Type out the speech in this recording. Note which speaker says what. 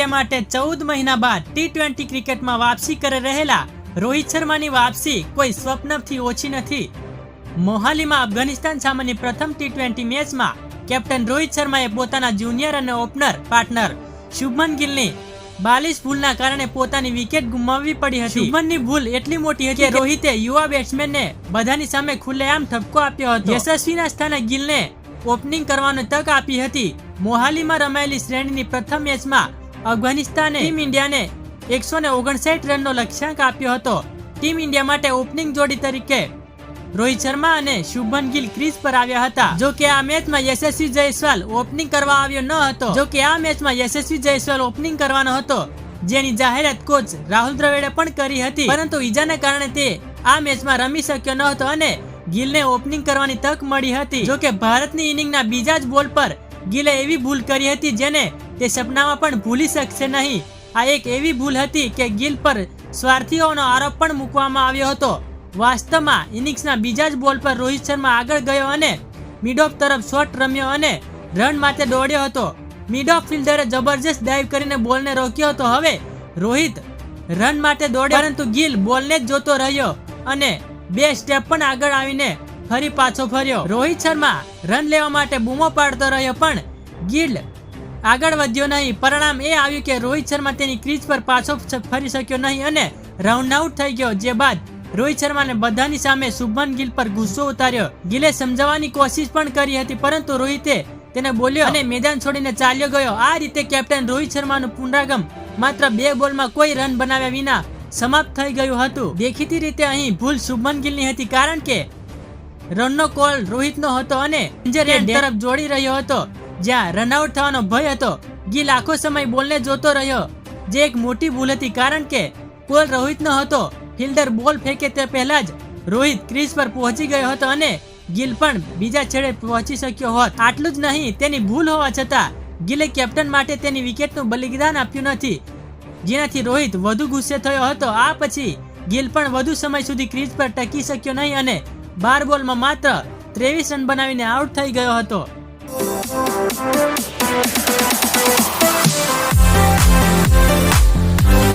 Speaker 1: India માટે ચૌદ મહિના બાદ ટી ટ્વેન્ટી ક્રિકેટમાં વાપસી કરી રહેલા રોહિત શર્માની વાપસી કોઈ સ્વપ્નથી ઓછી નથી. મોહાલીમાં અફઘાનિસ્તાન સામેની પ્રથમ ટી ટ્વેન્ટી મેચમાં કેપ્ટન રોહિત શર્માએ પોતાના જુનિયર અને ઓપનર પાર્ટનર શુભમન ગિલની બાલીસ ભૂલના કારણે પોતાની વિકેટ ગુમાવવી પડી હતી. શુભમનની ભૂલ એટલી મોટી હતી કે રોહિતે યુવા બેટ્સમેનને બધાની સામે ખુલ્લેઆમ ઠપકો આપ્યો હતો. યશસ્વીના સ્થાને ગિલને ઓપનિંગ કરવાની તક આપી હતી. મોહાલીમાં રમાયેલી શ્રેણીની પ્રથમ મેચમાં અફઘાનિસ્તાને ટીમ ઇન્ડિયાને એકસો ને ઓગણસાઠ રનનો લક્ષ્યાંક આપ્યો હતો. ટીમ ઇન્ડિયા માટે ઓપનિંગ જોડી તરીકે રોહિત શર્મા અને શુભમન ગિલ ક્રીઝ પર આવ્યા હતા. જો કે આ મેચમાં યશસ્વી જયસ્વાલ ઓપનિંગ કરવા આવ્યો ન હતો. જો કે આ મેચમાં યશસ્વી જયસ્વાલ ઓપનિંગ કરવાનો હતો, જેની જાહેરાત કોચ રાહુલ દ્રવિડે પણ કરી હતી. પરંતુ ઈજાને કારણે તે આ મેચમાં રમી શક્યો ન હતો અને ગિલને ઓપનિંગ કરવાની તક મળી હતી. જો કે ભારતની ઇનિંગના બીજા જ બોલ પર ગિલે એવી ભૂલ કરી હતી જેને તે સપનામાં પણ ભૂલી શકશે નહીં. આ એક એવી ભૂલ હતી કે ગિલ પર સ્વાર્થીઓનો આરોપ પણ મૂકવામાં આવ્યો હતો. વાસ્તવમાં, ઇનિંગ્સના બીજા જ બોલ પર રોહિત શર્મા આગળ ગયો અને મિડ ઓફ તરફ શોટ રમ્યો અને રન માટે દોડ્યો હતો. મિડ ઓફ ફિલ્ડરે જબરજસ્ત ડાઈવ કરીને બોલને રોક્યો હતો. હવે, રોહિત રન માટે દોડ્યો, પરંતુ ગિલ બોલને જ જોતો રહ્યો અને બે સ્ટેપ પણ આગળ આવીને ફરી પાછો ફર્યો. રોહિત શર્મા રન લેવા માટે બૂમો પાડતો રહ્યો, પણ ગિલ આગળ વધ્યો નહીં. પરિણામ એ આવ્યું કે રોહિત શર્મા તેની ક્રીઝ પર પાછો ફરી શક્યો નહીં અને રાઉન્ડ આઉટ થઈ ગયો. જે બાદ રોહિત શર્માને બધાની સામે શુભમન ગિલ પર ગુસ્સો ઉતાર્યો. ગિલે સમજાવવાની કોશિશ પણ કરી હતી પરંતુ રોહિતે તેને બોલ્યો અને મેદાન છોડીને ચાલ્યો ગયો. આ રીતે કેપ્ટન રોહિત શર્માનું પુનરાગમ માત્ર બે બોલમાં કોઈ રન બનાવ્યા વિના સમાપ્ત થઈ ગયું હતું. દેખીતી રીતે અહીં ભૂલ શુભમન ગિલની હતી કારણ કે રનનો કોલ રોહિતનો હતો અને તરફ જોડી રહ્યો હતો. જ્યાં રનઆઉટ થવાનો ભય હતો, ગિલ આખો સમય બોલને જોતો રહ્યો. જે એક મોટી ભૂલ હતી કારણ કે કોલ રોહિતનો હતો, ફિલ્ડર બોલ ફેંકે તે પહેલા જ રોહિત ક્રીઝ પર પહોંચી ગયો હતો અને ગિલ પણ બીજા છેડે પહોંચી શક્યો હોત. આટલું જ નહીં, તેની ભૂલ હોવા છતાં ગિલે કેપ્ટન માટે તેની વિકેટનું બલિદાન આપ્યું નથી. જેનાથી રોહિત વધુ ગુસ્સે થયો હતો. આ પછી ગિલ પણ વધુ સમય સુધી ક્રીઝ પર ટકી શક્યો નહીં અને બાર બોલમાં માત્ર ત્રેવીસ રન બનાવીને આઉટ થઈ ગયો હતો.